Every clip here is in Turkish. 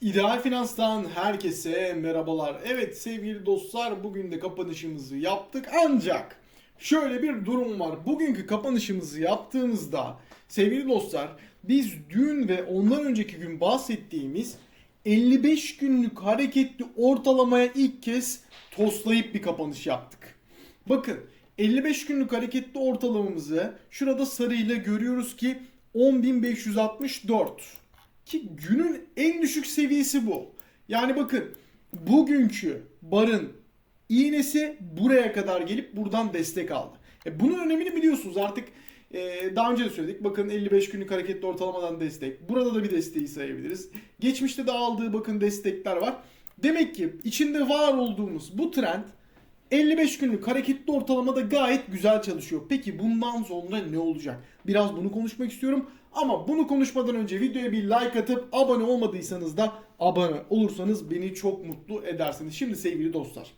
İdeal Finans'tan herkese merhabalar. Evet sevgili dostlar bugün de kapanışımızı yaptık ancak şöyle bir durum var. Bugünkü kapanışımızı yaptığımızda sevgili dostlar biz dün ve ondan önceki gün bahsettiğimiz 55 günlük hareketli ortalamaya ilk kez toslayıp bir kapanış yaptık. Bakın 55 günlük hareketli ortalamamızı şurada sarıyla görüyoruz ki 10.564 ki günün en düşük seviyesi bu. Yani bakın bugünkü barın iğnesi buraya kadar gelip buradan destek aldı. E bunun önemini biliyorsunuz artık e, daha önce de söyledik. Bakın 55 günlük hareketli ortalamadan destek. Burada da bir desteği sayabiliriz. Geçmişte de aldığı bakın destekler var. Demek ki içinde var olduğumuz bu trend 55 günlük hareketli ortalamada gayet güzel çalışıyor. Peki bundan sonra ne olacak? Biraz bunu konuşmak istiyorum. Ama bunu konuşmadan önce videoya bir like atıp abone olmadıysanız da abone olursanız beni çok mutlu edersiniz. Şimdi sevgili dostlar.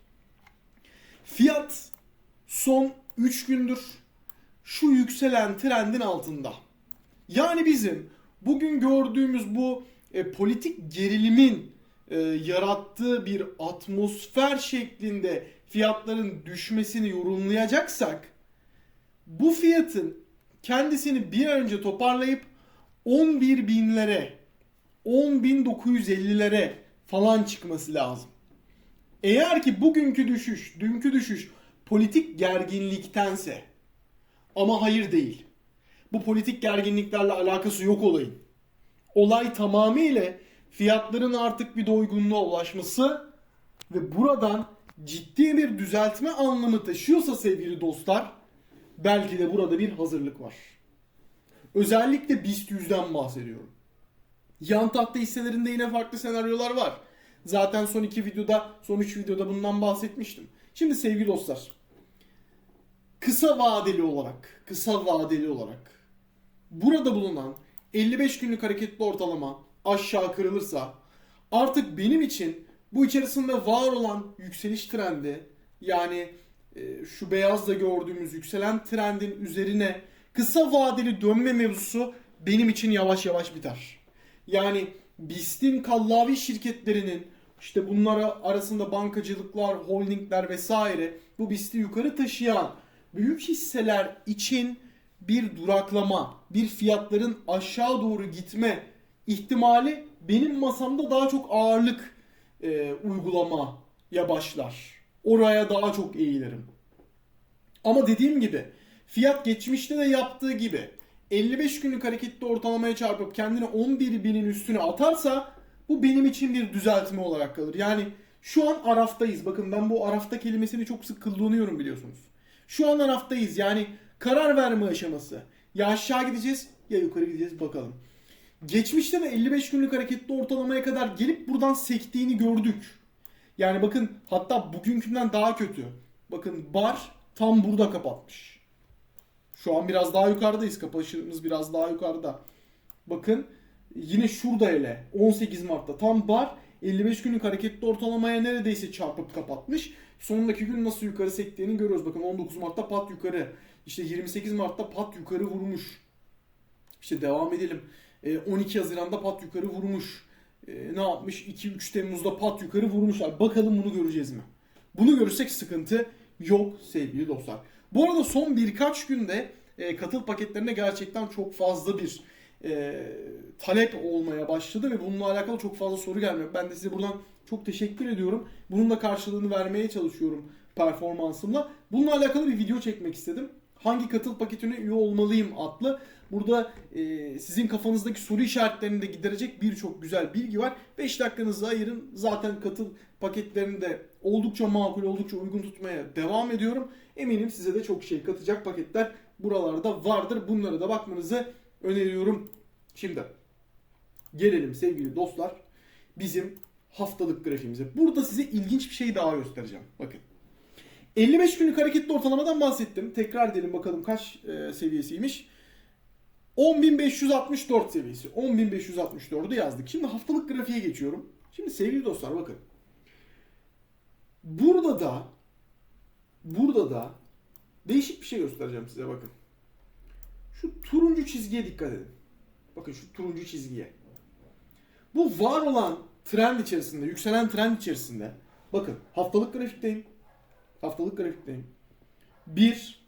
Fiyat son 3 gündür şu yükselen trendin altında. Yani bizim bugün gördüğümüz bu e, politik gerilimin e, yarattığı bir atmosfer şeklinde fiyatların düşmesini yorumlayacaksak bu fiyatın kendisini bir an önce toparlayıp 11 binlere 10.950'lere falan çıkması lazım. Eğer ki bugünkü düşüş, dünkü düşüş politik gerginliktense ama hayır değil. Bu politik gerginliklerle alakası yok olayın. Olay tamamıyla fiyatların artık bir doygunluğa ulaşması ve buradan ciddi bir düzeltme anlamı taşıyorsa sevgili dostlar belki de burada bir hazırlık var. Özellikle BIST 100'den bahsediyorum. Yan tahta hisselerinde yine farklı senaryolar var. Zaten son iki videoda, son üç videoda bundan bahsetmiştim. Şimdi sevgili dostlar, kısa vadeli olarak, kısa vadeli olarak burada bulunan 55 günlük hareketli ortalama aşağı kırılırsa artık benim için bu içerisinde var olan yükseliş trendi yani şu beyazda gördüğümüz yükselen trendin üzerine kısa vadeli dönme mevzusu benim için yavaş yavaş biter. Yani BIST'in kallavi şirketlerinin işte bunlara arasında bankacılıklar, holdingler vesaire bu BIST'i yukarı taşıyan büyük hisseler için bir duraklama, bir fiyatların aşağı doğru gitme ihtimali benim masamda daha çok ağırlık e, uygulamaya başlar. Oraya daha çok eğilirim. Ama dediğim gibi fiyat geçmişte de yaptığı gibi 55 günlük hareketli ortalamaya çarpıp kendini 11 binin üstüne atarsa bu benim için bir düzeltme olarak kalır. Yani şu an araftayız. Bakın ben bu arafta kelimesini çok sık kullanıyorum biliyorsunuz. Şu an araftayız. Yani karar verme aşaması. Ya aşağı gideceğiz ya yukarı gideceğiz bakalım. Geçmişte de 55 günlük hareketli ortalamaya kadar gelip buradan sektiğini gördük. Yani bakın hatta bugünkünden daha kötü. Bakın bar tam burada kapatmış. Şu an biraz daha yukarıdayız. Kapanışımız biraz daha yukarıda. Bakın yine şurada hele 18 Mart'ta tam bar 55 günlük hareketli ortalamaya neredeyse çarpıp kapatmış. Sonundaki gün nasıl yukarı sektiğini görüyoruz. Bakın 19 Mart'ta pat yukarı. İşte 28 Mart'ta pat yukarı vurmuş. İşte devam edelim. 12 Haziran'da pat yukarı vurmuş. Ne yapmış? 2-3 Temmuz'da pat yukarı vurmuşlar. Bakalım bunu göreceğiz mi? Bunu görürsek sıkıntı yok sevgili dostlar. Bu arada son birkaç günde e, katıl paketlerine gerçekten çok fazla bir e, talep olmaya başladı ve bununla alakalı çok fazla soru gelmiyor. Ben de size buradan çok teşekkür ediyorum. Bunun da karşılığını vermeye çalışıyorum performansımla. Bununla alakalı bir video çekmek istedim. Hangi katıl paketine üye olmalıyım adlı. Burada e, sizin kafanızdaki soru işaretlerini de giderecek birçok güzel bilgi var. 5 dakikanızı ayırın. Zaten katıl paketlerini de oldukça makul, oldukça uygun tutmaya devam ediyorum. Eminim size de çok şey katacak paketler buralarda vardır. Bunlara da bakmanızı öneriyorum. Şimdi gelelim sevgili dostlar bizim haftalık grafiğimize. Burada size ilginç bir şey daha göstereceğim. Bakın. 55 günlük hareketli ortalamadan bahsettim. Tekrar edelim bakalım kaç e, seviyesiymiş. 10.564 seviyesi. 10.564'ü yazdık. Şimdi haftalık grafiğe geçiyorum. Şimdi sevgili dostlar bakın. Burada da burada da değişik bir şey göstereceğim size bakın. Şu turuncu çizgiye dikkat edin. Bakın şu turuncu çizgiye. Bu var olan trend içerisinde, yükselen trend içerisinde. Bakın haftalık grafikteyim. Haftalık grafikteyim. 1,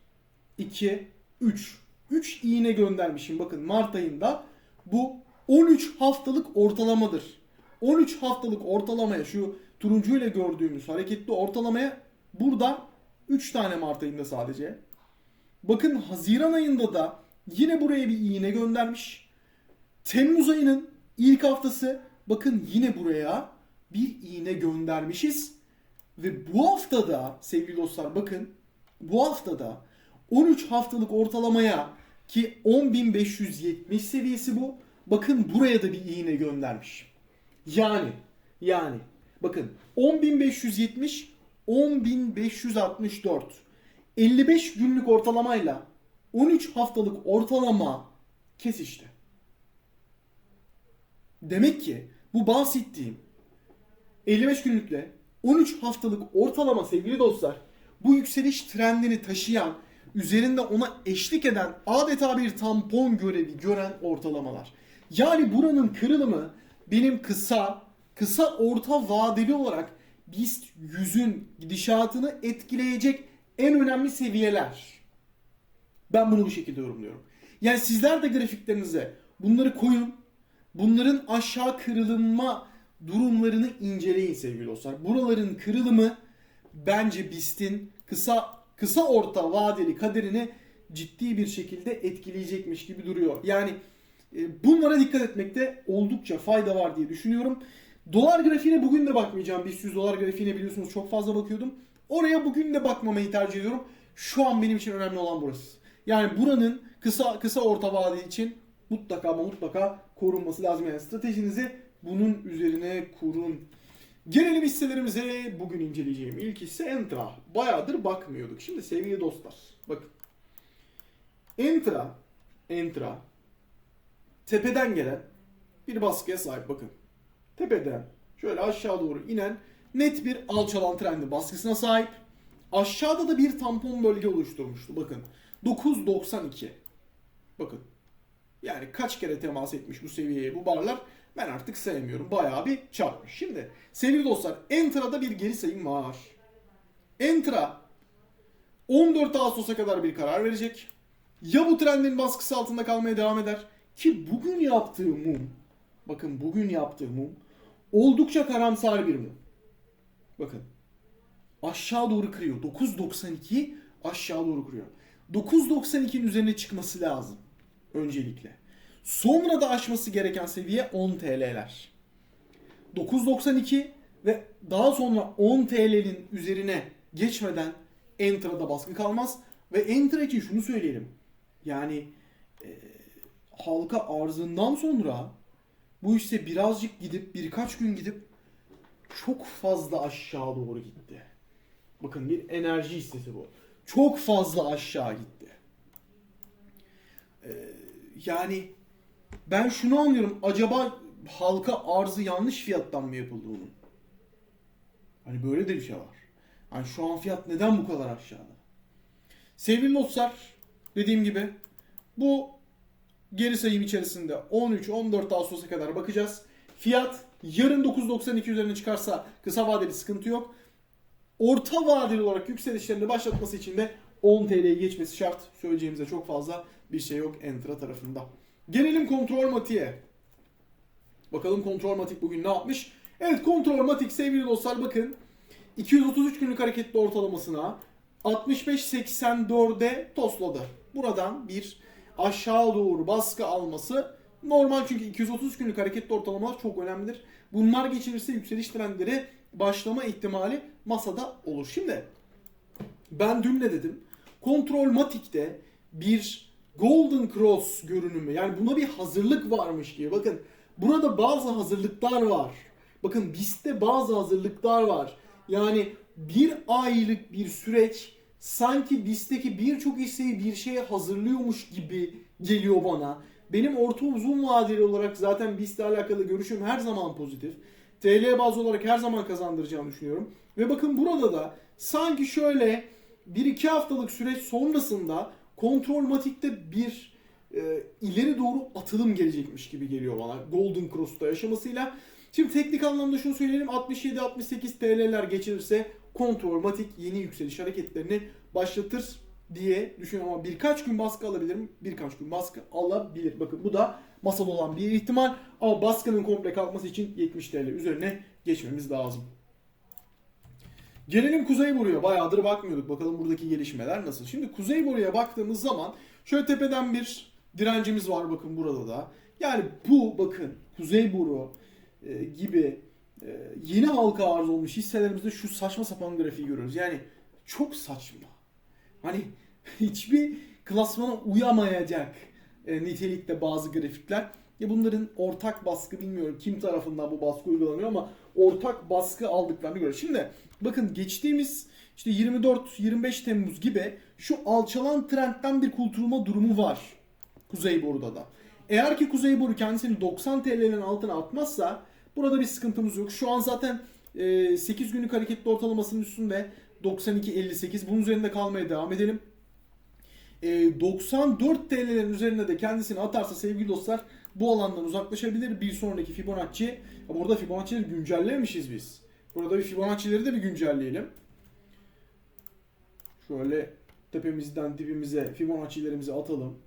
2, 3. 3 iğne göndermişim. Bakın Mart ayında bu 13 haftalık ortalamadır. 13 haftalık ortalamaya şu turuncuyla gördüğümüz hareketli ortalamaya burada 3 tane Mart ayında sadece. Bakın Haziran ayında da yine buraya bir iğne göndermiş. Temmuz ayının ilk haftası bakın yine buraya bir iğne göndermişiz. Ve bu haftada sevgili dostlar bakın bu haftada 13 haftalık ortalamaya ki 10.570 seviyesi bu. Bakın buraya da bir iğne göndermiş. Yani yani bakın 10.570 10.564 55 günlük ortalamayla 13 haftalık ortalama kesişti. Demek ki bu bahsettiğim 55 günlükle 13 haftalık ortalama sevgili dostlar bu yükseliş trendini taşıyan üzerinde ona eşlik eden adeta bir tampon görevi gören ortalamalar. Yani buranın kırılımı benim kısa kısa orta vadeli olarak BIST 100'ün gidişatını etkileyecek en önemli seviyeler. Ben bunu bu şekilde yorumluyorum. Yani sizler de grafiklerinize bunları koyun. Bunların aşağı kırılma durumlarını inceleyin sevgili dostlar. Buraların kırılımı bence BIST'in kısa kısa orta vadeli kaderini ciddi bir şekilde etkileyecekmiş gibi duruyor. Yani e, bunlara dikkat etmekte oldukça fayda var diye düşünüyorum. Dolar grafiğine bugün de bakmayacağım. BIST 100 dolar grafiğine biliyorsunuz çok fazla bakıyordum. Oraya bugün de bakmamayı tercih ediyorum. Şu an benim için önemli olan burası. Yani buranın kısa kısa orta vade için mutlaka ama mutlaka korunması lazım. Yani stratejinizi bunun üzerine kurun. Gelelim hisselerimize. Bugün inceleyeceğim ilk hisse Entra. Bayağıdır bakmıyorduk. Şimdi sevgili dostlar bakın. Entra Entra tepeden gelen bir baskıya sahip bakın. Tepeden şöyle aşağı doğru inen net bir alçalan trendi baskısına sahip. Aşağıda da bir tampon bölge oluşturmuştu. Bakın 9.92. Bakın. Yani kaç kere temas etmiş bu seviyeye bu barlar ben artık sevmiyorum. Bayağı bir çarpmış. Şimdi sevgili dostlar Entra'da bir geri sayım var. Entra 14 Ağustos'a kadar bir karar verecek. Ya bu trendin baskısı altında kalmaya devam eder ki bugün yaptığı mum bakın bugün yaptığı mum oldukça karamsar bir mum. Bakın aşağı doğru kırıyor. 9.92 aşağı doğru kırıyor. 9.92'nin üzerine çıkması lazım öncelikle. Sonra da aşması gereken seviye 10 TL'ler. 9.92 ve daha sonra 10 TL'nin üzerine geçmeden Entra'da baskı kalmaz. Ve Entra için şunu söyleyelim. Yani e, halka arzından sonra bu işte birazcık gidip birkaç gün gidip çok fazla aşağı doğru gitti. Bakın bir enerji hissesi bu. Çok fazla aşağı gitti. Ee, yani ben şunu anlıyorum. Acaba halka arzı yanlış fiyattan mı yapıldı bunun? Hani böyle de bir şey var. Hani şu an fiyat neden bu kadar aşağıda? Sevgili dostlar, dediğim gibi bu geri sayım içerisinde 13-14 Ağustos'a kadar bakacağız. Fiyat yarın 9.92 üzerine çıkarsa kısa vadeli sıkıntı yok. Orta vadeli olarak yükselişlerini başlatması için de 10 TL'ye geçmesi şart. Söyleyeceğimize çok fazla bir şey yok Entra tarafında. Gelelim kontrol matiğe. Bakalım kontrol matik bugün ne yapmış? Evet kontrol matik sevgili dostlar bakın. 233 günlük hareketli ortalamasına 65-84'e tosladı. Buradan bir aşağı doğru baskı alması normal çünkü 230 günlük hareketli ortalamalar çok önemlidir. Bunlar geçirirse yükseliş trendleri başlama ihtimali masada olur. Şimdi ben dün ne dedim? Kontrol Matik'te bir Golden Cross görünümü yani buna bir hazırlık varmış gibi. Bakın burada bazı hazırlıklar var. Bakın BIST'te bazı hazırlıklar var. Yani bir aylık bir süreç sanki BIST'teki birçok hisseyi bir şeye hazırlıyormuş gibi geliyor bana. Benim orta uzun vadeli olarak zaten BIST'le alakalı görüşüm her zaman pozitif. TL bazı olarak her zaman kazandıracağını düşünüyorum. Ve bakın burada da sanki şöyle 1-2 haftalık süreç sonrasında kontrol matikte bir e, ileri doğru atılım gelecekmiş gibi geliyor bana. Golden Cross'ta yaşamasıyla. Şimdi teknik anlamda şunu söyleyelim. 67-68 TL'ler geçilirse kontrolmatik yeni yükseliş hareketlerini başlatır diye düşünüyorum ama birkaç gün baskı alabilirim. Birkaç gün baskı alabilir. Bakın bu da masada olan bir ihtimal ama baskının komple kalkması için 70 TL üzerine geçmemiz lazım. Gelelim Kuzey Boru'ya. Bayağıdır bakmıyorduk. Bakalım buradaki gelişmeler nasıl. Şimdi Kuzey Boru'ya baktığımız zaman şöyle tepeden bir direncimiz var bakın burada da. Yani bu bakın Kuzey Boru e, gibi e, yeni halka arz olmuş hisselerimizde şu saçma sapan grafiği görüyoruz. Yani çok saçma. Hani hiçbir klasmana uyamayacak e, nitelikte bazı grafikler. Ya bunların ortak baskı bilmiyorum kim tarafından bu baskı uygulanıyor ama ortak baskı aldıklarını görüyoruz. Şimdi bakın geçtiğimiz işte 24-25 Temmuz gibi şu alçalan trendten bir kurtulma durumu var. Kuzey Boru'da da. Eğer ki Kuzey Boru kendisini 90 TL'nin altına atmazsa burada bir sıkıntımız yok. Şu an zaten e, 8 günlük hareketli ortalamasının üstünde 92.58. Bunun üzerinde kalmaya devam edelim. E, 94 TL'lerin üzerine de kendisini atarsa sevgili dostlar bu alandan uzaklaşabilir. Bir sonraki Fibonacci. Burada Fibonacci'leri güncellemişiz biz. Burada bir Fibonacci'leri de bir güncelleyelim. Şöyle tepemizden dibimize Fibonacci'lerimizi atalım.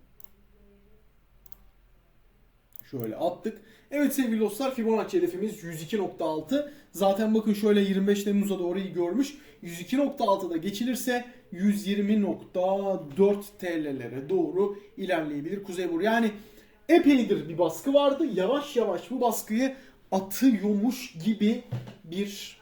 Şöyle attık. Evet sevgili dostlar Fibonacci hedefimiz 102.6. Zaten bakın şöyle 25 Temmuz'a doğru iyi görmüş. 102.6'da geçilirse 120.4 TL'lere doğru ilerleyebilir Kuzey Boru. Yani epeydir bir baskı vardı. Yavaş yavaş bu baskıyı atıyormuş gibi bir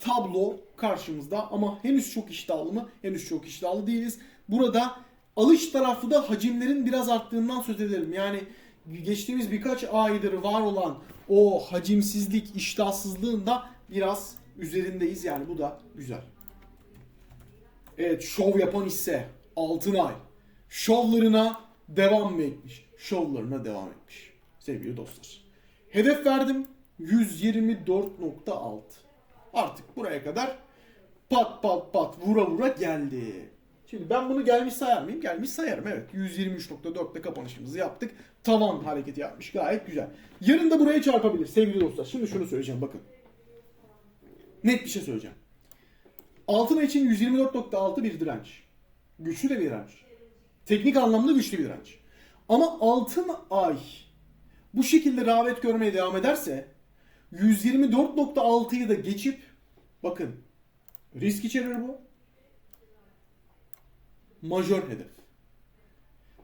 tablo karşımızda ama henüz çok iştahlı mı? Henüz çok iştahlı değiliz. Burada alış tarafı da hacimlerin biraz arttığından söz edelim. Yani geçtiğimiz birkaç aydır var olan o hacimsizlik, iştahsızlığın da biraz üzerindeyiz yani bu da güzel. Evet şov yapan hisse Altınay. Şovlarına devam mı etmiş? Şovlarına devam etmiş. Sevgili dostlar. Hedef verdim 124.6. Artık buraya kadar pat pat pat vura vura geldi. Şimdi ben bunu gelmiş sayar mıyım? Gelmiş sayarım evet. 123.4'te kapanışımızı yaptık. Tavan hareketi yapmış. Gayet güzel. Yarın da buraya çarpabilir sevgili dostlar. Şimdi şunu söyleyeceğim bakın. Net bir şey söyleyeceğim. Altın için 124.6 bir direnç. Güçlü de bir direnç. Teknik anlamda güçlü bir direnç. Ama altın ay bu şekilde rağbet görmeye devam ederse 124.6'yı da geçip bakın risk içerir bu. Majör hedef.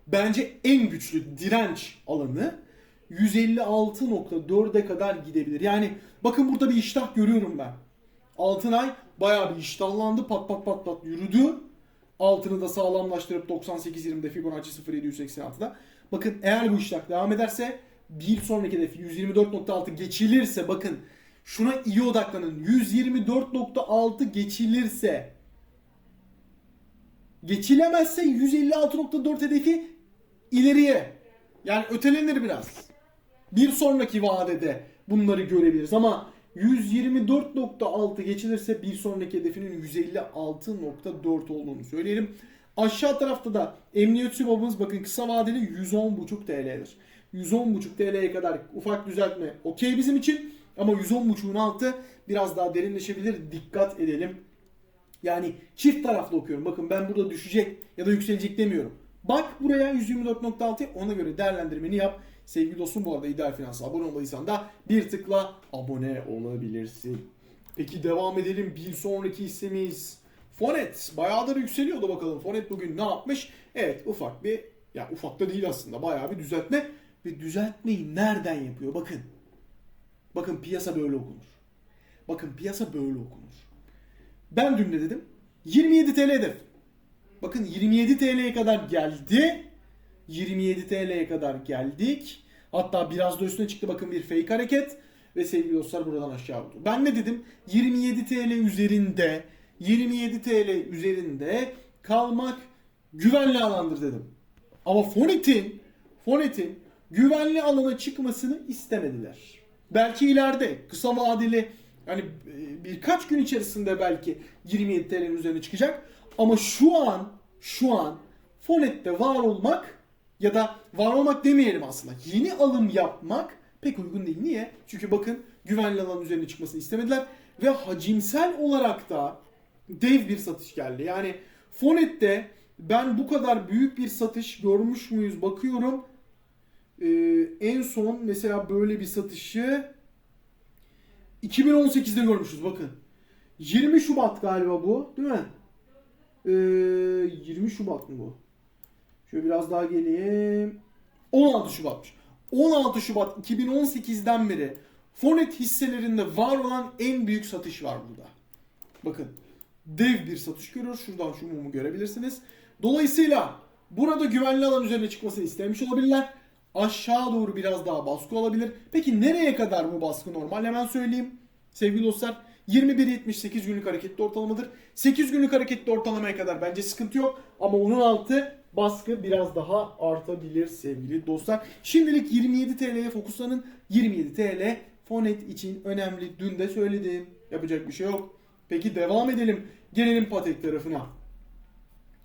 Bence en güçlü direnç alanı 156.4'e kadar gidebilir. Yani bakın burada bir iştah görüyorum ben. Altınay bayağı bir iştahlandı. Pat pat pat pat yürüdü. Altını da sağlamlaştırıp 98.20'de Fibonacci 0.786'da. Bakın eğer bu iştah devam ederse bir sonraki hedef 124.6 geçilirse bakın şuna iyi odaklanın. 124.6 geçilirse geçilemezse 156.4 hedefi ileriye yani ötelenir biraz. Bir sonraki vadede bunları görebiliriz ama 124.6 geçilirse bir sonraki hedefinin 156.4 olduğunu söyleyelim. Aşağı tarafta da emniyet sübabımız bakın kısa vadeli 110.5 TL'dir. 110.5 TL'ye kadar ufak düzeltme okey bizim için ama 110.5'un altı biraz daha derinleşebilir. Dikkat edelim. Yani çift taraflı okuyorum. Bakın ben burada düşecek ya da yükselecek demiyorum. Bak buraya 124.6 ona göre değerlendirmeni yap. Sevgili dostum bu arada İdeal Finans'a abone olmadıysan da bir tıkla abone olabilirsin. Peki devam edelim. Bir sonraki hissemiz Fonet. Bayağıdır yükseliyordu bakalım. Fonet bugün ne yapmış? Evet ufak bir ya ufak da değil aslında bayağı bir düzeltme. Ve düzeltmeyi nereden yapıyor? Bakın. Bakın piyasa böyle okunur. Bakın piyasa böyle okunur. Ben dün ne dedim? 27 TL hedef. Bakın 27 TL'ye kadar geldi. 27 TL'ye kadar geldik. Hatta biraz da üstüne çıktı bakın bir fake hareket. Ve sevgili dostlar buradan aşağı vurdu. Ben ne dedim? 27 TL üzerinde 27 TL üzerinde kalmak güvenli alandır dedim. Ama Fonet'in Fonet'in güvenli alana çıkmasını istemediler. Belki ileride kısa vadeli yani birkaç gün içerisinde belki 27 TL'nin üzerine çıkacak. Ama şu an şu an Fonet'te var olmak ya da var olmak demeyelim aslında. Yeni alım yapmak pek uygun değil. Niye? Çünkü bakın güvenli alan üzerine çıkmasını istemediler ve hacimsel olarak da dev bir satış geldi. Yani Fonet'te ben bu kadar büyük bir satış görmüş müyüz bakıyorum. Ee, en son mesela böyle bir satışı 2018'de görmüşüz bakın. 20 Şubat galiba bu değil mi? Ee, 20 Şubat mı bu? Şöyle biraz daha geleyim. 16 Şubat'mış. 16 Şubat 2018'den beri Fonet hisselerinde var olan en büyük satış var burada. Bakın dev bir satış görüyoruz. Şuradan şu mumu görebilirsiniz. Dolayısıyla burada güvenli alan üzerine çıkmasını istemiş olabilirler. Aşağı doğru biraz daha baskı olabilir. Peki nereye kadar bu baskı normal? Hemen söyleyeyim. Sevgili dostlar 21.78 günlük hareketli ortalamadır. 8 günlük hareketli ortalamaya kadar bence sıkıntı yok. Ama onun altı baskı biraz daha artabilir sevgili dostlar. Şimdilik 27 TL'ye fokuslanın. 27 TL Fonet için önemli. Dün de söyledim. Yapacak bir şey yok. Peki devam edelim. Gelelim Patek tarafına.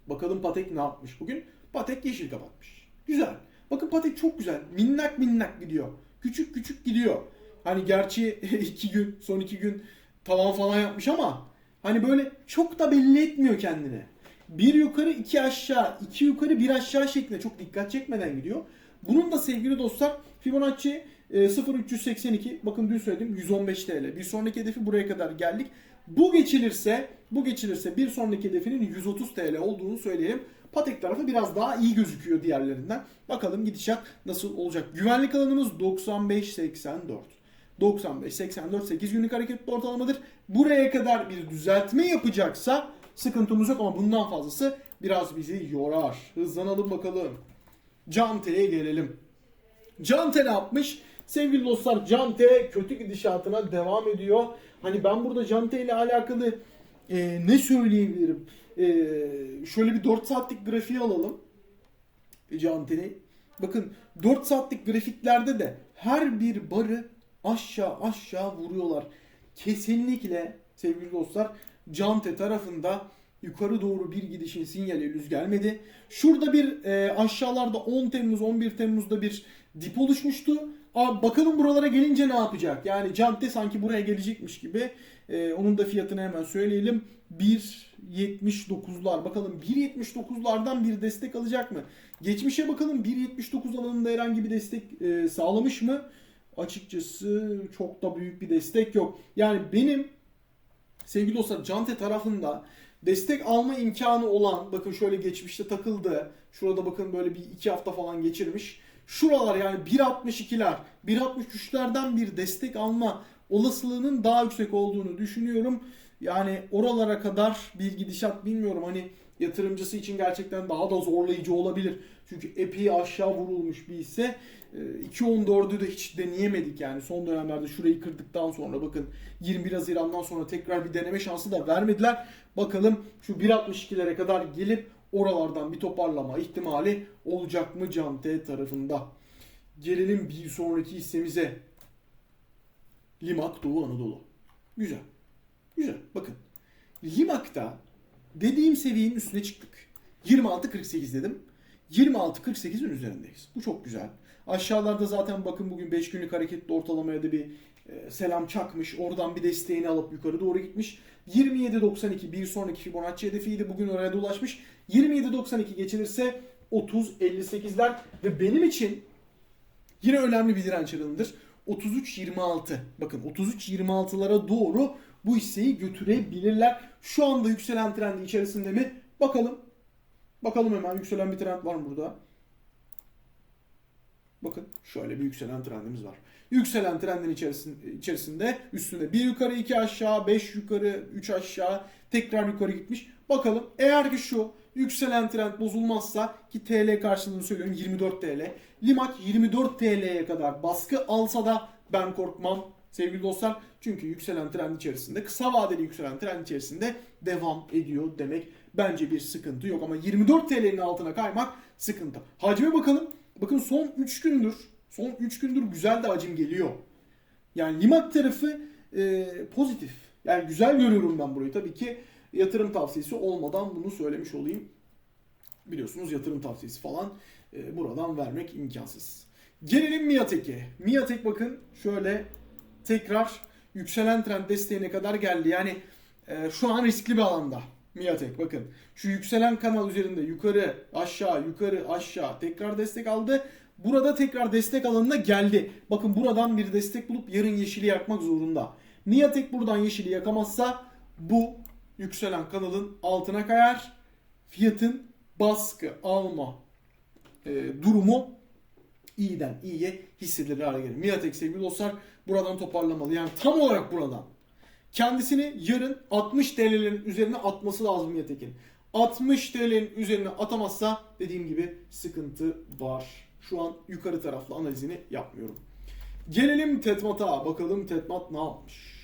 Bakalım Patek ne yapmış bugün? Patek yeşil kapatmış. Güzel. Bakın Patek çok güzel. Minnak minnak gidiyor. Küçük küçük gidiyor. Hani gerçi iki gün, son iki gün tavan falan yapmış ama hani böyle çok da belli etmiyor kendini. Bir yukarı iki aşağı, iki yukarı bir aşağı şeklinde çok dikkat çekmeden gidiyor. Bunun da sevgili dostlar Fibonacci e, 0382 bakın dün söyledim 115 TL. Bir sonraki hedefi buraya kadar geldik. Bu geçilirse, bu geçilirse bir sonraki hedefinin 130 TL olduğunu söyleyelim. Patek tarafı biraz daha iyi gözüküyor diğerlerinden. Bakalım gidişat nasıl olacak. Güvenlik alanımız 95-84. 95-84 8 günlük hareketli ortalamadır. Buraya kadar bir düzeltme yapacaksa sıkıntımız yok ama bundan fazlası biraz bizi yorar. Hızlanalım bakalım. Cante'ye gelelim. Cante ne yapmış? Sevgili dostlar Cante kötü gidişatına devam ediyor. Hani ben burada Cante ile alakalı e, ne söyleyebilirim? E, şöyle bir 4 saatlik grafiği alalım. Cante'ni. Bakın 4 saatlik grafiklerde de her bir barı aşağı aşağı vuruyorlar. Kesinlikle sevgili dostlar Cante tarafında yukarı doğru bir gidişin sinyali henüz gelmedi. Şurada bir e, aşağılarda 10 Temmuz 11 Temmuz'da bir dip oluşmuştu. Bakalım buralara gelince ne yapacak? Yani Cante sanki buraya gelecekmiş gibi. E, onun da fiyatını hemen söyleyelim. 1.79'lar. Bakalım 1.79'lardan bir destek alacak mı? Geçmişe bakalım 1.79 alanında herhangi bir destek e, sağlamış mı? Açıkçası çok da büyük bir destek yok. Yani benim sevgili dostlar Cante tarafında destek alma imkanı olan bakın şöyle geçmişte takıldı. Şurada bakın böyle bir iki hafta falan geçirmiş. Şuralar yani 1.62'ler 1.63'lerden bir destek alma olasılığının daha yüksek olduğunu düşünüyorum. Yani oralara kadar bir gidişat bilmiyorum hani yatırımcısı için gerçekten daha da zorlayıcı olabilir. Çünkü epey aşağı vurulmuş bir hisse. 2.14'ü de hiç deneyemedik yani son dönemlerde şurayı kırdıktan sonra bakın 21 Haziran'dan sonra tekrar bir deneme şansı da vermediler. Bakalım şu 1.62'lere kadar gelip oralardan bir toparlama ihtimali olacak mı Cante tarafında. Gelelim bir sonraki hissemize. Limak Doğu Anadolu. Güzel. Güzel. Bakın. Limak'ta dediğim seviyenin üstüne çıktık. 26.48 dedim. 26.48'in üzerindeyiz. Bu çok güzel. Aşağılarda zaten bakın bugün 5 günlük hareketli ortalamaya da bir selam çakmış. Oradan bir desteğini alıp yukarı doğru gitmiş. 27.92 bir sonraki Fibonacci hedefiydi. Bugün oraya da ulaşmış. 27.92 geçilirse 30.58'ler ve benim için yine önemli bir direnç alanıdır. 33.26. Bakın 33.26'lara doğru bu hisseyi götürebilirler. Şu anda yükselen trendi içerisinde mi? Bakalım. Bakalım hemen yükselen bir trend var mı burada? Bakın şöyle bir yükselen trendimiz var. Yükselen trendin içerisinde, üstünde bir yukarı iki aşağı, beş yukarı, üç aşağı tekrar yukarı gitmiş. Bakalım eğer ki şu yükselen trend bozulmazsa ki TL karşılığını söylüyorum 24 TL. Limak 24 TL'ye kadar baskı alsa da ben korkmam sevgili dostlar. Çünkü yükselen trend içerisinde kısa vadeli yükselen trend içerisinde devam ediyor demek. Bence bir sıkıntı yok ama 24 TL'nin altına kaymak sıkıntı. Hacime bakalım. Bakın son 3 gündür, son 3 gündür güzel de hacim geliyor. Yani Limak tarafı e, pozitif. Yani güzel görüyorum ben burayı. Tabii ki yatırım tavsiyesi olmadan bunu söylemiş olayım. Biliyorsunuz yatırım tavsiyesi falan e, buradan vermek imkansız. Gelelim Miatek'e. Miatek bakın şöyle tekrar yükselen trend desteğine kadar geldi. Yani e, şu an riskli bir alanda. Miatek bakın. Şu yükselen kanal üzerinde yukarı aşağı yukarı aşağı tekrar destek aldı. Burada tekrar destek alanına geldi. Bakın buradan bir destek bulup yarın yeşili yakmak zorunda. Miatek buradan yeşili yakamazsa bu yükselen kanalın altına kayar. Fiyatın baskı alma e, durumu iyiden iyiye hissedilir hale gelir. Miatek sevgili dostlar buradan toparlamalı. Yani tam olarak buradan. Kendisini yarın 60 TL'lerin üzerine atması lazım Miatek'in. 60 TL'nin üzerine atamazsa dediğim gibi sıkıntı var. Şu an yukarı taraflı analizini yapmıyorum. Gelelim Tetmat'a. Bakalım Tetmat ne yapmış?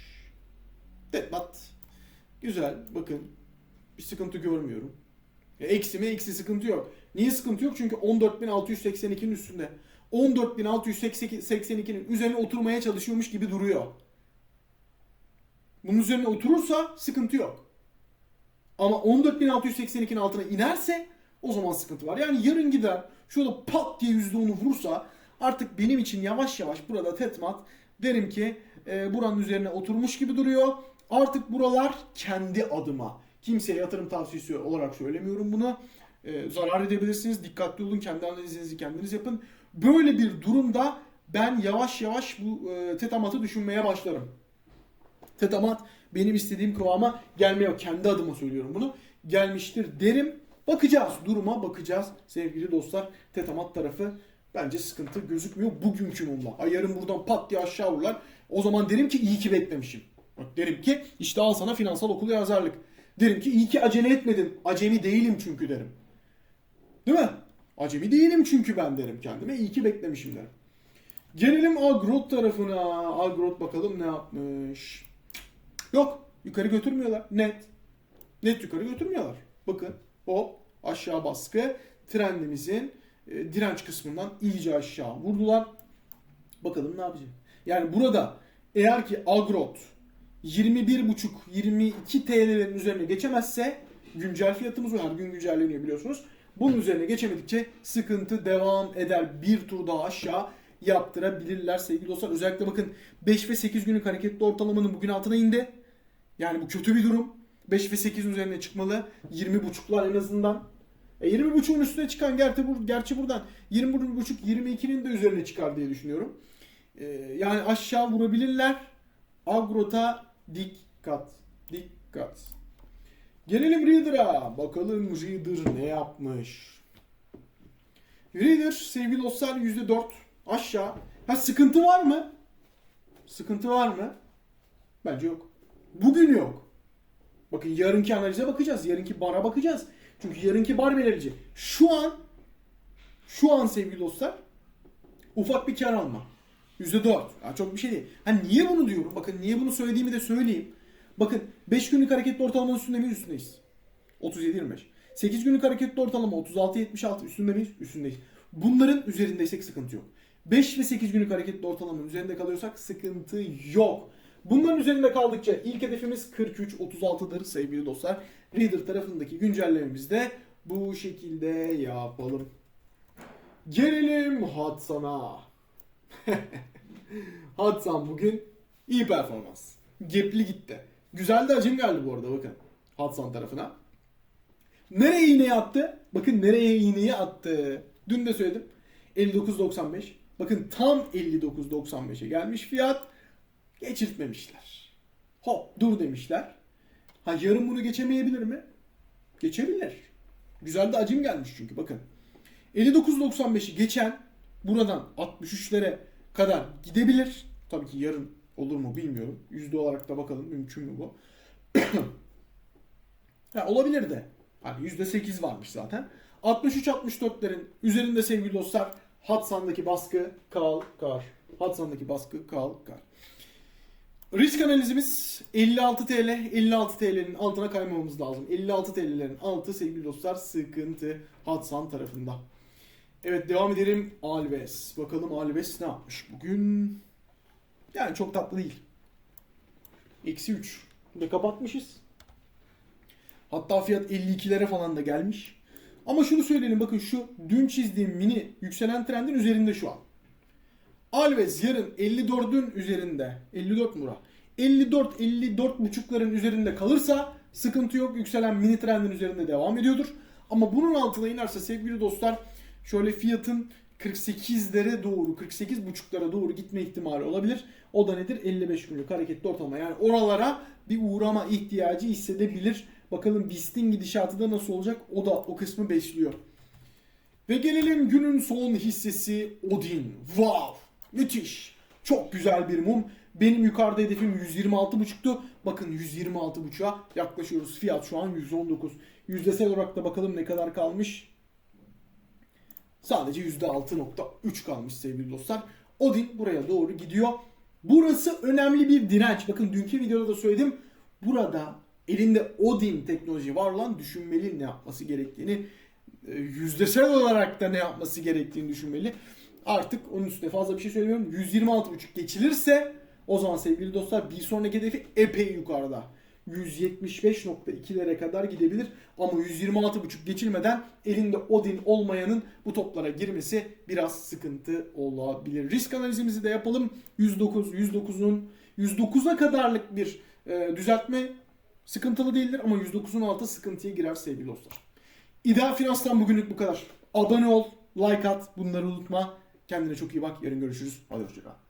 Tetmat güzel. Bakın bir sıkıntı görmüyorum. E, Eksi mi? Eksi sıkıntı yok. Niye sıkıntı yok? Çünkü 14.682'nin üstünde. 14.682'nin üzerine oturmaya çalışıyormuş gibi duruyor. Bunun üzerine oturursa sıkıntı yok. Ama 14.682'nin altına inerse o zaman sıkıntı var. Yani yarın gider şurada pat diye %10'u vurursa artık benim için yavaş yavaş burada tetmat derim ki e, buranın üzerine oturmuş gibi duruyor. Artık buralar kendi adıma. Kimseye yatırım tavsiyesi olarak söylemiyorum bunu. E, zarar edebilirsiniz. Dikkatli olun. Kendi analizinizi kendiniz yapın. Böyle bir durumda ben yavaş yavaş bu e, tetamatı düşünmeye başlarım. Tetamat benim istediğim kıvama gelmiyor. Kendi adıma söylüyorum bunu. Gelmiştir derim. Bakacağız. Duruma bakacağız. Sevgili dostlar Tetamat tarafı bence sıkıntı gözükmüyor bugünkü mumla. Ay yarın buradan pat diye aşağı vururlar. O zaman derim ki iyi ki beklemişim. Bak derim ki işte al sana finansal okul yazarlık. Derim ki iyi ki acele etmedim. Acemi değilim çünkü derim. Değil mi? Acemi değilim çünkü ben derim kendime. İyi ki beklemişim derim. Gelelim Agrot tarafına. Agrot bakalım ne yapmış. Yok. Yukarı götürmüyorlar. Net. Net yukarı götürmüyorlar. Bakın. Hop. Aşağı baskı. Trendimizin e, direnç kısmından iyice aşağı vurdular. Bakalım ne yapacak. Yani burada eğer ki Agrot 21.5-22 TL'lerin üzerine geçemezse güncel fiyatımız var. Her gün güncelleniyor biliyorsunuz. Bunun üzerine geçemedikçe sıkıntı devam eder. Bir tur daha aşağı yaptırabilirler sevgili dostlar. Özellikle bakın 5 ve 8 günlük hareketli ortalamanın bugün altına indi. Yani bu kötü bir durum. 5 ve 8 üzerine çıkmalı. 20.5'lar en azından. E 20.5'un üstüne çıkan gerçi, bur gerçi buradan 20.5 22'nin de üzerine çıkar diye düşünüyorum. E, yani aşağı vurabilirler. Agrota dikkat. Dikkat. Gelelim Reader'a. Bakalım Reader ne yapmış. Reader sevgili dostlar %4 aşağı. Ha sıkıntı var mı? Sıkıntı var mı? Bence yok. Bugün yok. Bakın yarınki analize bakacağız. Yarınki bara bakacağız. Çünkü yarınki bar belirleyici. Şu an şu an sevgili dostlar ufak bir kar alma. %4. Ya çok bir şey değil. Ha niye bunu diyorum? Bakın niye bunu söylediğimi de söyleyeyim. Bakın 5 günlük hareketli ortalamanın üstünde miyiz? Üstündeyiz. 37-25. 8 günlük hareketli ortalama 36-76 üstünde miyiz? Üstündeyiz. Bunların üzerindeysek sıkıntı yok. 5 ve 8 günlük hareketli ortalamanın üzerinde kalıyorsak sıkıntı yok. Bunların üzerinde kaldıkça ilk hedefimiz 43-36'dır sevgili dostlar. Reader tarafındaki güncellememizi de bu şekilde yapalım. Gelelim Hatsana. Hatsan bugün iyi performans. Gepli gitti. Güzel de acım geldi bu arada bakın. Hatsan tarafına. Nereye iğneyi attı? Bakın nereye iğneyi attı. Dün de söyledim. 59.95. Bakın tam 59.95'e gelmiş fiyat. Geçirtmemişler. Hop dur demişler. Ha yarın bunu geçemeyebilir mi? Geçebilir. Güzel de acım gelmiş çünkü bakın. 59.95'i geçen buradan 63'lere kadar gidebilir. Tabii ki yarın olur mu bilmiyorum. Yüzde olarak da bakalım mümkün mü bu. ha, olabilir de. Hani %8 varmış zaten. 63-64'lerin üzerinde sevgili dostlar Hatsan'daki baskı kalkar. Hatsan'daki baskı kalkar. Risk analizimiz 56 TL. 56 TL'nin altına kaymamamız lazım. 56 TL'lerin altı sevgili dostlar sıkıntı Hatsan tarafında. Evet devam edelim. Alves. Bakalım Alves ne yapmış bugün? Yani çok tatlı değil. Eksi 3. Ve kapatmışız. Hatta fiyat 52'lere falan da gelmiş. Ama şunu söyleyelim bakın şu dün çizdiğim mini yükselen trendin üzerinde şu an. Alves yarın 54'ün üzerinde. 54 mura. 54 54 buçukların üzerinde kalırsa sıkıntı yok. Yükselen mini trendin üzerinde devam ediyordur. Ama bunun altına inerse sevgili dostlar şöyle fiyatın 48'lere doğru 48 buçuklara doğru gitme ihtimali olabilir. O da nedir? 55 günlük hareketli ortalama. Yani oralara bir uğrama ihtiyacı hissedebilir. Bakalım BIST'in gidişatı da nasıl olacak? O da o kısmı besliyor. Ve gelelim günün son hissesi Odin. Wow! Müthiş. Çok güzel bir mum. Benim yukarıda hedefim 126.5'tu. Bakın 126.5'a yaklaşıyoruz. Fiyat şu an 119. Yüzdesel olarak da bakalım ne kadar kalmış. Sadece %6.3 kalmış sevgili dostlar. Odin buraya doğru gidiyor. Burası önemli bir direnç. Bakın dünkü videoda da söyledim. Burada elinde Odin teknoloji var olan düşünmeli ne yapması gerektiğini e, yüzdesel olarak da ne yapması gerektiğini düşünmeli. Artık onun üstüne fazla bir şey söylemiyorum. 126.5 geçilirse o zaman sevgili dostlar bir sonraki hedefi epey yukarıda. 175.2'lere kadar gidebilir. Ama 126.5 geçilmeden elinde Odin olmayanın bu toplara girmesi biraz sıkıntı olabilir. Risk analizimizi de yapalım. 109, 109'un 109'a kadarlık bir e, düzeltme sıkıntılı değildir ama 109'un altı sıkıntıya girer sevgili dostlar. İdeal Finans'tan bugünlük bu kadar. Abone ol, like at, bunları unutma. Kendine çok iyi bak. Yarın görüşürüz. Hadi hoşçakal.